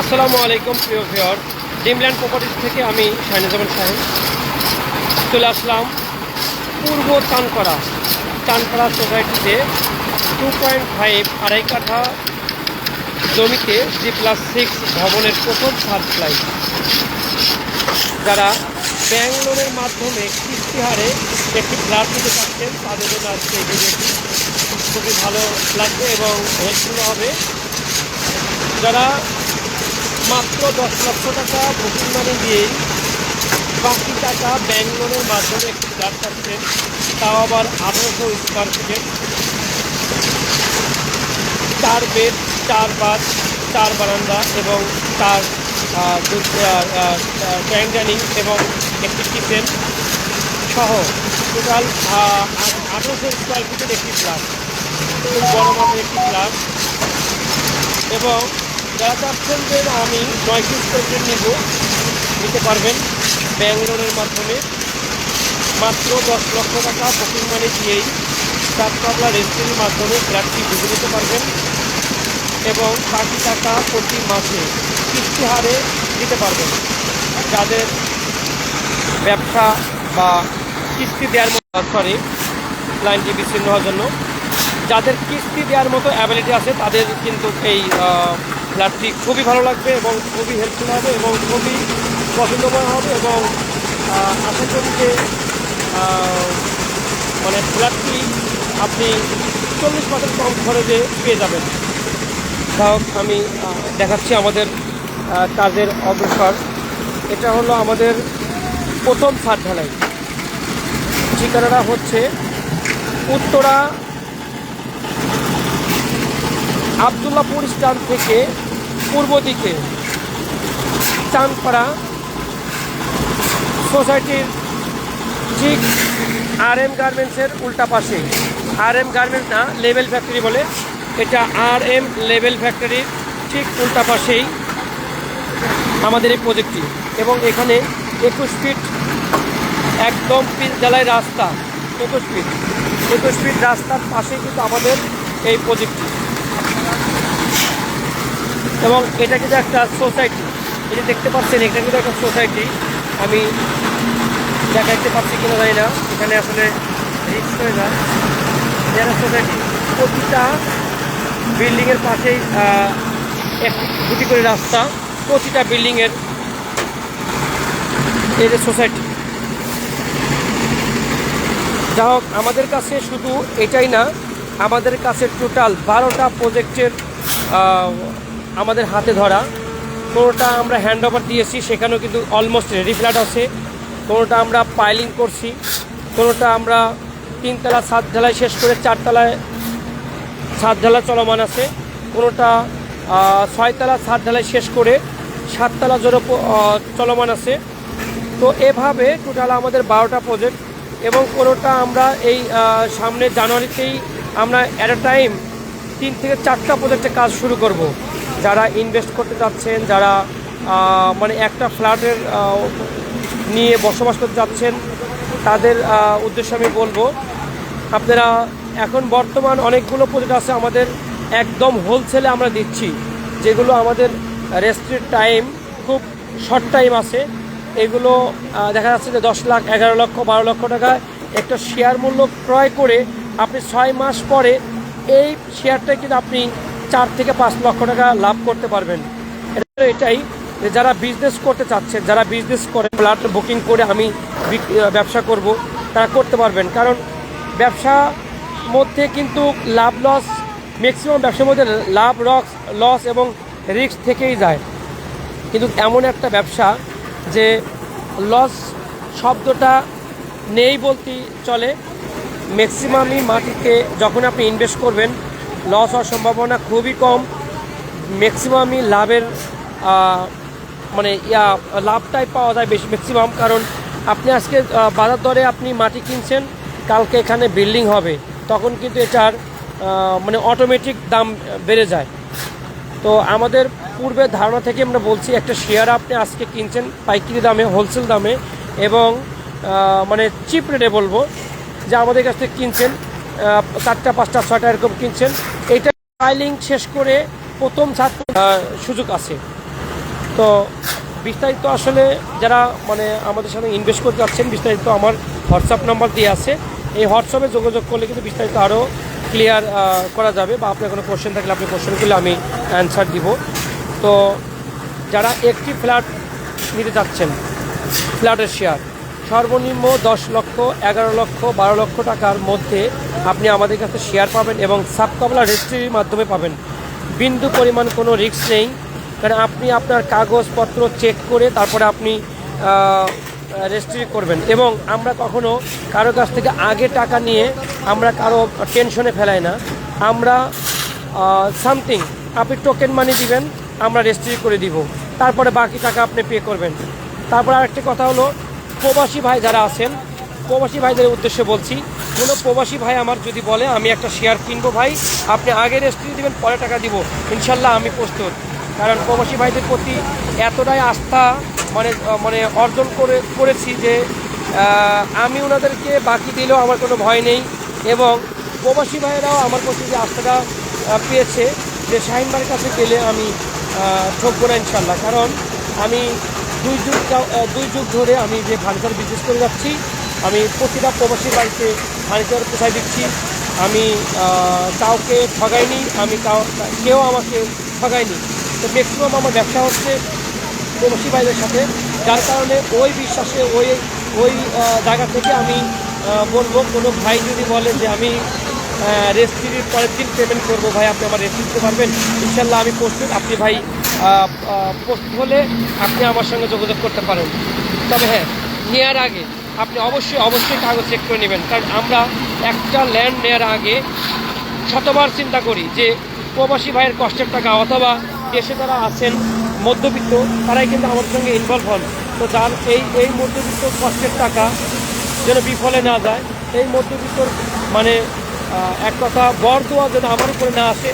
আসসালামু আলাইকুম, প্রিয় ভিওর ড্রিমল্যান্ড প্রপার্টিস থেকে আমি শাহিনুজ্জামান সাহেব চলে আসলাম পূর্ব চানপাড়া। চানপাড়া সোসাইটিতে টু পয়েন্ট ফাইভ আড়াই কাঠা জমিতে জি প্লাস সিক্স ভবনের প্রথম সাপ্লাই যারা ব্যাংক লোনের মাধ্যমে কিস্তি হারে একটি ফ্ল্যাট নিতে চাচ্ছেন, তাদের জন্য আজকে খুবই ভালো লাগবে এবং হেল্পফুল হবে। যারা মাত্র দশ লক্ষ টাকা বুকিং মানি দিয়ে বাকি টাকা ব্যাংক লোনের মাধ্যমে একটি ফ্ল্যাট পাচ্ছেন তাও আবার আঠারোশো স্কোয়ার ফিটের চার বেড চার বাথ চার বারান্দা এবং চার ট্যাঙ্ক ডাইনিং এবং একটি কিচেন সহ টোটাল আঠারোশো স্কোয়ার ফিটের একটি ফ্ল্যাট বড় মাপের একটি ফ্ল্যাট এবং যারা চাচ্ছেন যে আমি নয় পিস পেন্টের নিব, নিতে পারবেন ব্যাংক লোনের মাধ্যমে। মাত্র দশ লক্ষ টাকা বুকিং মানি দিয়েই চারপাবলা রেজিস্ট্রির মাধ্যমে ফ্ল্যাটটি বুঝে নিতে পারবেন এবং বাকি টাকা প্রতি মাসে কিস্তি হারে দিতে পারবেন। যাদের ব্যবসা বা কিস্তি দেওয়ার মতো সরি লাইনটি বিচ্ছিন্ন হওয়ার জন্য, যাদের কিস্তি দেওয়ার মতো অ্যাবিলিটি আছে, তাদের কিন্তু এই ফ্ল্যাটটি খুবই ভালো লাগবে এবং খুবই হেল্পফুল হবে এবং খুবই পছন্দময় হবে এবং আশা করি যে মানে ফ্ল্যাটটি আপনি চল্লিশ পার্সেন্ট কম খরচে পেয়ে যাবেন। তাও আমি দেখাচ্ছি আমাদের কাজের অগ্রসর। এটা হলো আমাদের প্রথম ছাদ ঢালাই। ঠিকানাটা হচ্ছে উত্তরা আবদুল্লাপুর স্ট্যান্ড থেকে পূর্ব দিকে চাঁদপাড়া সোসাইটির ঠিক আর এম গার্মেন্টসের উল্টা পাশে। আর এম গার্মেন্টস না লেভেল ফ্যাক্টরি বলে। এটা আর এম লেভেল ফ্যাক্টরির ঠিক উল্টা পাশেই আমাদের এই প্রজেক্টটি। এবং এখানে একুশ ফিট একদম জ্বালায় রাস্তা, একুশ ফিট। একুশ ফিট রাস্তার পাশেই কিন্তু আমাদের এই প্রজেক্টটি। এবং এটা কিন্তু একটা সোসাইটি এটা দেখতে পাচ্ছেন, এটা কিন্তু একটা সোসাইটি আমি দেখাইতে পারছি কিনা জানি না। এখানে আসলে যারা সোসাইটি প্রতিটা বিল্ডিংয়ের পাশেই একটি দুটি করে রাস্তা। প্রতিটা বিল্ডিংয়ের এই যে সোসাইটি যা আমাদের কাছে শুধু এটাই না, আমাদের কাছে টোটাল বারোটা প্রজেক্টের আমাদের হাতে ধরা। কোনোটা আমরা হ্যান্ড ওভার দিয়েছি, সেখানেও কিন্তু অলমোস্ট রেডি ফ্ল্যাট আছে। কোনোটা আমরা পাইলিং করছি, কোনোটা আমরা তিনতলা সাত ঢালাই শেষ করে চারতলায় ছাদ ঢালা চলমান আছে। কোনোটা ছয়তলা ছাদ ঢালাই শেষ করে সাততলা প- চলমান আছে। তো এভাবে টোটাল আমাদের বারোটা প্রজেক্ট এবং কোনোটা আমরা এই সামনে জানুয়ারিতেই আমরা অ্যাট টাইম তিন থেকে চারটা প্রজেক্টে কাজ শুরু করব। যারা ইনভেস্ট করতে চাচ্ছেন যারা মানে একটা ফ্ল্যাটের নিয়ে বসবাস করতে চাচ্ছেন তাদের উদ্দেশ্যে আমি বলব, আপনারা এখন বর্তমান অনেকগুলো প্রজেক্ট আছে আমাদের একদম হোলসেলে আমরা দিচ্ছি, যেগুলো আমাদের রেস্ট্রিক্ট টাইম খুব শর্ট টাইম আছে। এগুলো দেখা যাচ্ছে যে দশ লাখ, এগারো লক্ষ, বারো লক্ষ টাকা একটা শেয়ার মূল্য ক্রয় করে আপনি ছয় মাস পরে এই শেয়ারটা কিন্তু আপনি চার থেকে পাঁচ লক্ষ টাকা লাভ করতে পারবেন। এটাই যে যারা বিজনেস করতে চাচ্ছেন, যারা বিজনেস করে ফ্ল্যাট বুকিং করে আমি ব্যবসা করব, তারা করতে পারবেন। কারণ ব্যবসা মধ্যে কিন্তু লাভ লস ম্যাক্সিমাম ব্যবসার মধ্যে লাভ লস লস এবং রিস্ক থেকেই যায়। কিন্তু এমন একটা ব্যবসা যে লস শব্দটা নেই বলতেই চলে। ম্যাক্সিমামই মাটিতে যখন আপনি ইনভেস্ট করবেন লস হওয়ার সম্ভাবনা খুবই কম। ম্যাক্সিমামই লাভের মানে ইয়া, লাভটাই পাওয়া যায় বেশি ম্যাক্সিমাম কারণ আপনি আজকে বাজার দরে আপনি মাটি কিনছেন, কালকে এখানে বিল্ডিং হবে, তখন কিন্তু এটার মানে অটোমেটিক দাম বেড়ে যায়। তো আমাদের পূর্বের ধারণা থেকে আমরা বলছি, একটা শেয়ার আপনি আজকে কিনছেন পাইকারি দামে হোলসেল দামে, এবং মানে চিপ রেটে বলব, যে আমাদের কাছ থেকে কিনছেন চারটা, পাঁচটা, ছয়টা এরকম কিনছেন। এইটা ফাইলিং শেষ করে প্রথম ছাত্র সুযোগ আছে। তো বিস্তারিত আসলে যারা মানে আমাদের সাথে ইনভেস্ট করতে যাচ্ছেন, বিস্তারিত আমার হোয়াটসঅ্যাপ নাম্বার দিয়ে আছে। এই হোয়াটসঅ্যাপে যোগাযোগ করলে কিন্তু বিস্তারিত আরও ক্লিয়ার করা যাবে বা আপনার কোনো কোশ্চেন থাকলে আপনি কোশ্চেন করলে আমি অ্যান্সার দিব। তো যারা একটি ফ্ল্যাট নিতে চাচ্ছেন ফ্ল্যাটের শেয়ার সর্বনিম্ন দশ লক্ষ, এগারো লক্ষ, বারো লক্ষ টাকার মধ্যে আপনি আমাদের কাছে শেয়ার পাবেন এবং সাবকাবলা রেজিস্ট্রির মাধ্যমে পাবেন। বিন্দু পরিমাণ কোনো রিস্ক নেই। কারণ আপনি আপনার কাগজপত্র চেক করে তারপরে আপনি রেজিস্ট্রি করবেন। এবং আমরা কখনো কারও কাছ থেকে আগে টাকা নিয়ে আমরা কারও টেনশনে ফেলাই না। আমরা সামথিং আপনি টোকেন মানি দিবেন, আমরা রেজিস্ট্রি করে দিব। তারপরে বাকি টাকা আপনি পে করবেন। তারপর আরেকটি কথা হলো প্রবাসী ভাই যারা আছেন, প্রবাসী ভাইদের উদ্দেশ্যে বলছি, কোনো প্রবাসী ভাই আমার যদি বলে, আমি একটা শেয়ার কিনবো ভাই, আপনি আগে রেজিস্ট্রি দেবেন, পরে টাকা দিব, ইনশাল্লাহ আমি প্রস্তুত। কারণ প্রবাসী ভাইদের প্রতি এতটাই আস্থা মানে মানে অর্জন করে, করেছি যে আমি ওনাদেরকে বাকি দিলেও আমার কোনো ভয় নেই এবং প্রবাসী ভাইয়েরাও আমার প্রতি যে আস্থাটা পেয়েছে, যে শাহিন ভাইয়ের কাছে গেলে আমি ঠকবো না ইনশাল্লাহ। কারণ আমি দুই যুগ দুই যুগ ধরে আমি যে ফার্নিচার বিজনেস করে যাচ্ছি, আমি প্রতিটা প্রবাসী বাড়িতে ফার্নিচার পোষায় দিচ্ছি। আমি কাউকে ঠগাইনি, আমি কাউ, কেউ আমাকে ঠগায়নি তো ম্যাক্সিমাম আমার ব্যবসা হচ্ছে প্রবাসী ভাইদের সাথে, যার কারণে ওই বিশ্বাসে, ওই ওই জায়গা থেকে আমি বলব, কোনো ভাই যদি বলে যে আমি রেস্ট্রির পরের দিন পেমেন্ট করব, ভাই, আপনি আমার রেস্ট্রি দিতে পারবেন? ইনশাল্লাহ আমি প্রস্তুত। আপনি ভাই প্রস্তুত হলে আপনি আমার সঙ্গে যোগাযোগ করতে পারেন। তবে হ্যাঁ নেওয়ার আগে আপনি অবশ্যই অবশ্যই কাগজ চেক করে নেবেন। কারণ আমরা একটা ল্যান্ড নেওয়ার আগে শতবার চিন্তা করি যে প্রবাসী ভাইয়ের কষ্টের টাকা অথবা দেশে যারা আছেন, মধ্যবিত্ত, তারাই কিন্তু আমাদের সঙ্গে ইনভলভ হন। তো যার এই এই মধ্যবিত্ত কষ্টের টাকা যেন বিফলে না যায়, এই মধ্যবিত্তর মানে এক কথা বর দেওয়া যেন আমার উপরে না আসে।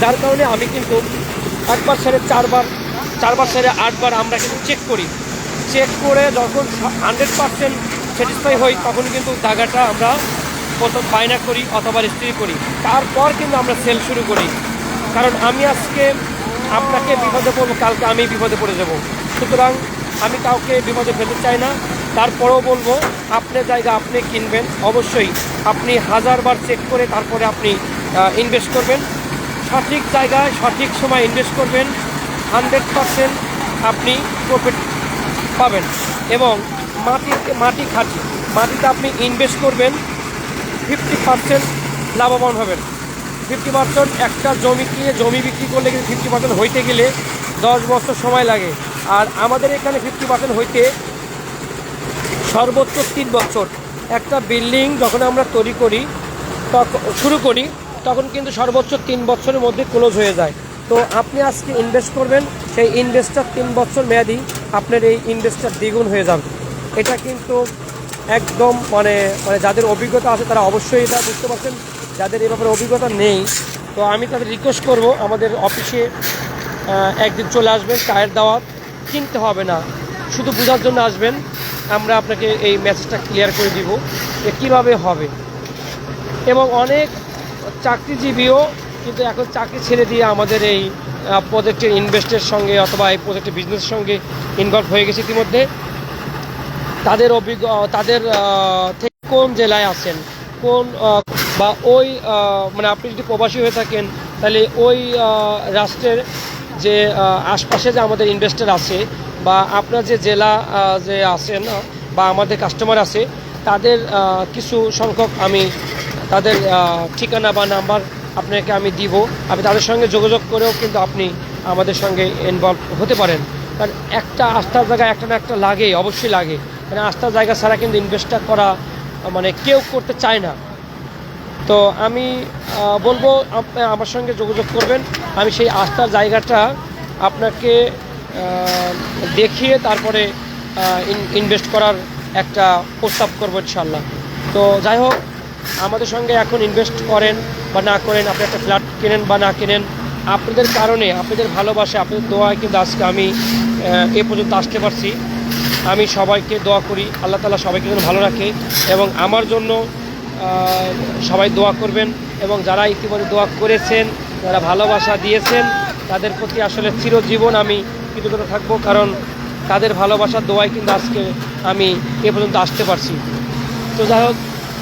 যার কারণে আমি কিন্তু একবার সেরে চারবার চারবার সেরে আটবার আমরা কিন্তু চেক করি। চেক করে যখন হান্ড্রেড পার্সেন্ট স্যাটিসফাই হই, তখন কিন্তু জায়গাটা আমরা প্রথম বায়না করি অথবা রেজিস্ট্রি করি। তারপর কিন্তু আমরা সেল শুরু করি। কারণ আমি আজকে আপনাকে বিপদে পড়ব, কালকে আমি বিপদে পড়ে যাব। সুতরাং আমি কাউকে বিপদে ফেলতে চাই না। তারপরেও বলব আপনার জায়গা আপনি কিনবেন। অবশ্যই আপনি হাজারবার চেক করে তারপরে আপনি ইনভেস্ট করবেন। সঠিক জায়গায় সঠিক সময় ইনভেস্ট করবেন হান্ড্রেড পারসেন্ট আপনি প্রফিট পাবেন এবং মাটিতে মাটি খাঁটি, মাটিতে আপনি ইনভেস্ট করবেন ফিফটি পার্সেন্ট লাভবান হবেন। ফিফটি পার্সেন্ট একটা জমি কিনে, জমি বিক্রি করলে কিন্তু ফিফটি পার্সেন্ট হইতে গেলে দশ বছর সময় লাগে। আর আমাদের এখানে ফিফটি পার্সেন্ট হইতে সর্বোচ্চ তিন বছর। একটা বিল্ডিং যখন আমরা তৈরি করি তখন শুরু করি তখন কিন্তু সর্বোচ্চ তিন বছরের মধ্যে ক্লোজ হয়ে যায়। তো আপনি আজকে ইনভেস্ট করবেন, সেই ইনভেস্টার তিন বছর মেয়াদি আপনার এই ইনভেস্টার দ্বিগুণ হয়ে যাবে। এটা কিন্তু একদম মানে মানে যাদের অভিজ্ঞতা আছে তারা অবশ্যই এটা বুঝতে পারছেন। যাদের এই ব্যাপারে অভিজ্ঞতা নেই, তো আমি তাদের রিকোয়েস্ট করব, আমাদের অফিসে একদিন চলে আসবেন, চায়ের দাওয়াত। কিনতে হবে না, শুধু বোঝার জন্য আসবেন। আমরা আপনাকে এই মেসেজটা ক্লিয়ার করে দিব যে কীভাবে হবে। এবং অনেক চাকরিজীবীও কিন্তু এখন চাকরি ছেড়ে দিয়ে আমাদের এই প্রজেক্টের ইনভেস্টের সঙ্গে অথবা এই প্রজেক্টের বিজনেসের সঙ্গে ইনভলভ হয়ে গেছে ইতিমধ্যে। তাদের অভিজ্ঞ তাদের থেকে কোন জেলায় আছেন? কোন বা ওই মানে আপনি যদি প্রবাসী হয়ে থাকেন, তাহলে ওই রাষ্ট্রের যে আশপাশে যে আমাদের ইনভেস্টার আছে বা আপনার যে জেলা যে আছেন, বা আমাদের কাস্টমার আছে, তাদের কিছু সংখ্যক আমি তাদের ঠিকানা বা নাম্বার আপনাকে আমি দিব। আপনি তাদের সঙ্গে যোগাযোগ করেও কিন্তু আপনি আমাদের সঙ্গে ইনভলভ হতে পারেন। কারণ একটা আস্থার জায়গা একটা না একটা লাগে, অবশ্যই লাগে। মানে আস্থার জায়গা ছাড়া কিন্তু ইনভেস্টটা করা মানে কেউ করতে চায় না। তো আমি বলব আমার সঙ্গে যোগাযোগ করবেন। আমি সেই আস্থার জায়গাটা আপনাকে দেখিয়ে তারপরে ইনভেস্ট করার একটা প্রস্তাব করব ইনশাল্লাহ তো যাই হোক আমাদের সঙ্গে এখন ইনভেস্ট করেন বা না করেন, আপনি একটা ফ্ল্যাট কেনেন বা না কেনেন, আপনাদের কারণে, আপনাদের ভালোবাসা, আপনাদের দোয়ায় কিন্তু আজকে আমি এ পর্যন্ত আসতে পারছি। আমি সবাইকে দোয়া করি, আল্লাহ তালা সবাইকে যেন ভালো রাখে এবং আমার জন্য সবাই দোয়া করবেন এবং যারা ইতিমধ্যে দোয়া করেছেন, যারা ভালোবাসা দিয়েছেন, তাদের প্রতি আসলে চিরজীবন আমি কৃতজ্ঞতা থাকব কারণ তাদের ভালোবাসার দোয়ায় কিন্তু আজকে আমি এ পর্যন্ত আসতে পারছি। তো যাই হোক